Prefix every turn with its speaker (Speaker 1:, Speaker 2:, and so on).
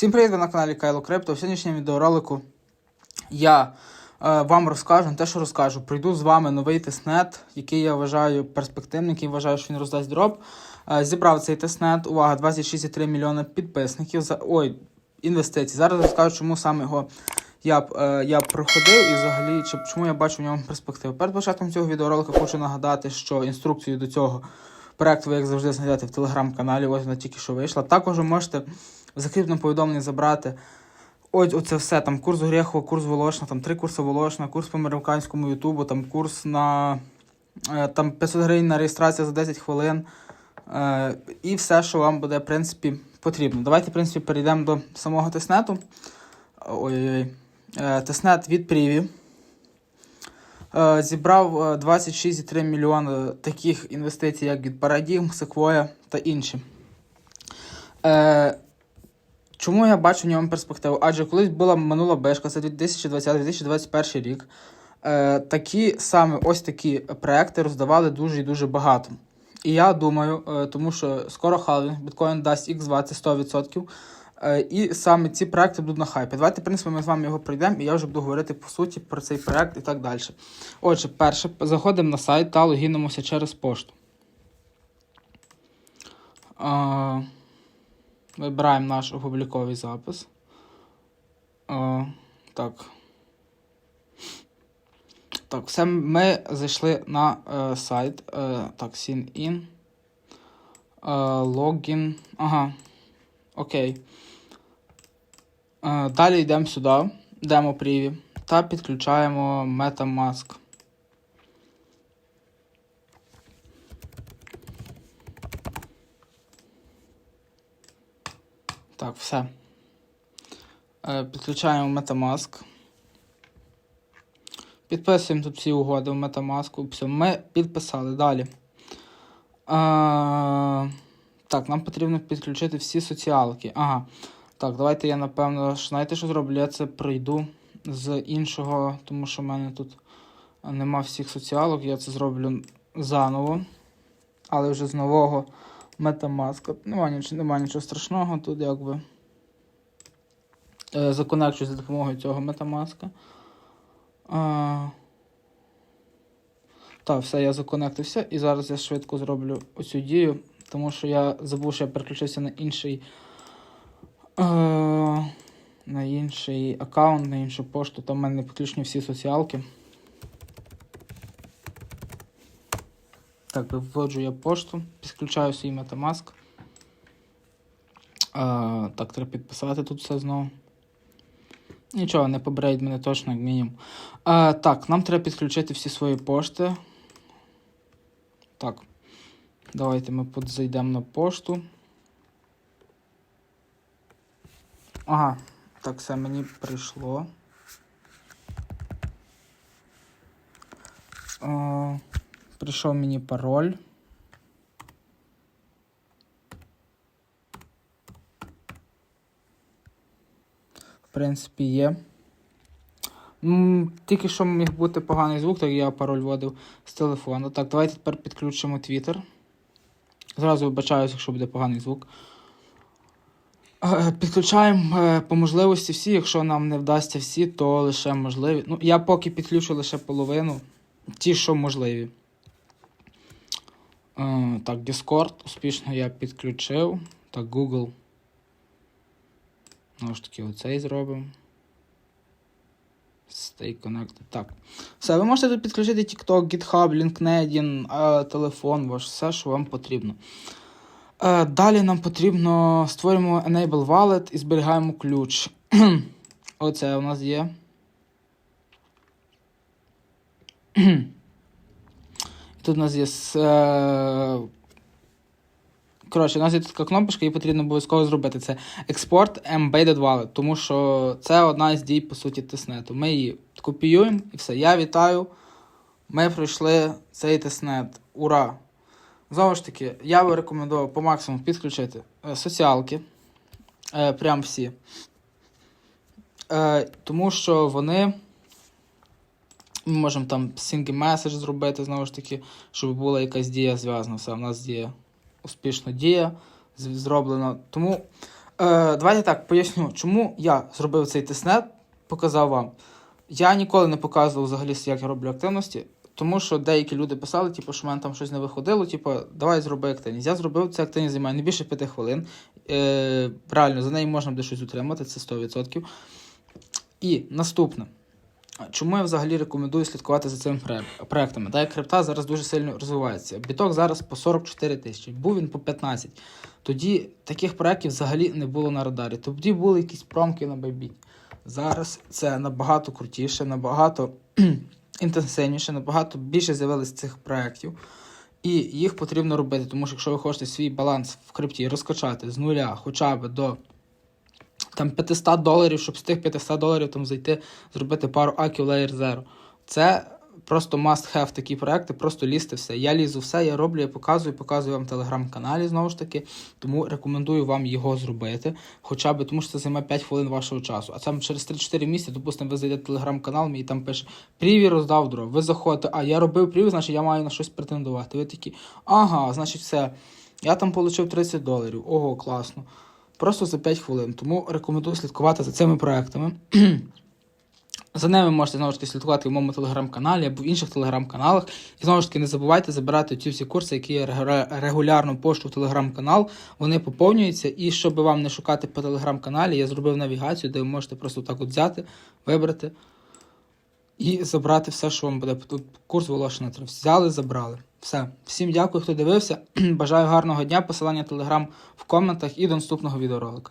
Speaker 1: Всім привіт, ви на каналі Кайло Крипто. В сьогоднішньому відеоролику я е, вам розкажу, те, що розкажу, пройду з вами новий тестнет, який я вважаю перспективним, який вважаю, що він роздасть дроб. Е, зібрав цей тестнет, увага, 26,3 мільйона підписників. За, ой, інвестицій. Зараз розкажу, чому саме його я, е, я проходив і взагалі чи, чому я бачу в ньому перспективу. Перед початком цього відеоролика хочу нагадати, що інструкцію до цього проекту ви, як завжди, знайдете в телеграм-каналі, ось вона тільки що вийшла. Також ви можете в закріпленому повідомленні забрати ось оце все. Там курс Грехова, курс Волошна, там три курси Волошна, курс по американському Ютубу, там курс на е, там 500 гривень на реєстрацію за 10 хвилин. Е, і все, що вам буде, в принципі, потрібно. Давайте, в принципі, перейдемо до самого тестнету. Ой-ой-ой. Е, Тестнет від Пріві. Е, Зібрав е, 26,3 мільйони таких інвестицій, як від Paradigm, Sequoia та інші. Е, Чому я бачу в ньому перспективу? Адже колись була минула бешка, це 2020-2021 рік. Е, такі саме ось такі проекти роздавали дуже і дуже багато. І я думаю, е, тому що скоро халвінг, біткоін дасть X20 100%. Е, і саме ці проекти будуть на хайпі. Давайте, в принципі, ми з вами його пройдемо, і я вже буду говорити по суті про цей проект і так далі. Отже, перше, заходимо на сайт та логінимося через пошту. Е, Вибираємо наш обліковий запис. Е, так. Так, все ми зайшли на е, сайт. Е, так, sign in. Логін. Ага. Окей. Далі йдемо сюди, демо пріві, та підключаємо MetaMask. Так, все. Е, підключаємо MetaMask. Підписуємо тут всі угоди в MetaMask. Все, ми підписали далі. Е, так, нам потрібно підключити всі соціалки. Ага. Так, давайте я напевно, знаєте, що зроблю? Я це пройду з іншого, тому що в мене тут нема всіх соціалок. Я це зроблю заново. Але вже з нового Metamask. Нема, ніч, нема нічого страшного. Тут якби е, законекчусь за допомогою цього Metamask. А... Так, все, я законектився. І зараз я швидко зроблю оцю дію, тому що я забув, що я переключився на інший. Е, на інший аккаунт, на іншу пошту. Там в мене підключені всі соціалки. Так, виводжу я пошту, підключаю свій Metamask. А, так, треба підписати тут все знову. Нічого, не побреють мене точно, як мінімум. А, так, нам треба підключити всі свої пошти. Так. Давайте ми зайдемо на пошту. Ага, так, все мені прийшло. А, прийшов мені пароль. В принципі, є. Тільки що міг бути поганий звук, так я пароль вводив з телефону. Так, давайте тепер підключимо Twitter. Зразу вибачаюся, якщо буде поганий звук. Е, Підключаємо е, по можливості всі. Якщо нам не вдасться всі, то лише можливі. Ну, я поки підключу лише половину. Ті, що можливі. Е, Так, Discord успішно я підключив. Так, Google. Ну ж таки, оцей зробимо. Stay connected. Так. Все, ви можете тут підключити TikTok, GitHub, LinkedIn, телефон ваш, все, що вам потрібно. Е, Далі нам потрібно створюємо Enable Wallet і зберігаємо ключ. Оце у нас є. Тут у нас є. е, Коротше, у нас є тут така кнопочка, її потрібно обов'язково зробити. Це Export Embedded Wallet, тому що це одна із дій, по суті, тиснету. Ми її копіюємо і все. Я вітаю. Ми пройшли цей тиснет. Ура! Знову ж таки, я би рекомендував по максимуму підключити е, соціалки. Е, прям всі. Е, тому що вони. Ми можемо там single message зробити, знову ж таки, щоб була якась дія зв'язана. Все, у нас діє успішно дія зроблена. Тому Е, давайте так поясню, чому я зробив цей тестнет, показав вам. Я ніколи не показував взагалі, як я роблю активності, тому що деякі люди писали, типу, що в мене там щось не виходило, типу, давай зроби активність. Я зробив це активність займає не більше 5 хвилин. Е, реально, за неї можна буде щось утримати, це 100%. І наступне. Чому я взагалі рекомендую слідкувати за цими проектами? Так як крипта зараз дуже сильно розвивається. Біток зараз по 44 тисячі, був він по 15. Тоді таких проєктів взагалі не було на радарі. Тоді були якісь промки на байбіт. Зараз це набагато крутіше, набагато інтенсивніше, набагато більше з'явилось цих проєктів. І їх потрібно робити, тому що якщо ви хочете свій баланс в крипті розкачати з нуля хоча б до там 500 доларів, щоб з тих 500 доларів там зайти, зробити пару аків Layer Zero. Це просто must have такі проекти, просто лізти все. Я лізу все, я роблю, я показую, показую вам телеграм-каналі знову ж таки. Тому рекомендую вам його зробити. Хоча б тому, що це займе 5 хвилин вашого часу. А там через 3-4 місяці, допустимо, ви зайдете телеграм-канал, мій там пише Приві роздав дров. Ви заходите, а я робив приві, значить я маю на щось претендувати. Ви такі, ага, значить, все. Я там отримав 30 доларів. Ого, класно. Просто за 5 хвилин. Тому рекомендую слідкувати за цими проектами. За ними можете знову ж таки слідкувати в моєму телеграм-каналі або в інших телеграм-каналах. І знову ж таки не забувайте забирати ці всі курси, які я регулярно пошту в телеграм-канал. Вони поповнюються. І щоб вам не шукати по телеграм-каналі, я зробив навігацію, де ви можете просто так от взяти, вибрати і забрати все, що вам буде. Тут курс Волошина. Взяли, забрали. Все. Всім дякую, хто дивився. Бажаю гарного дня. Посилання телеграм в коментах і до наступного відеоролика.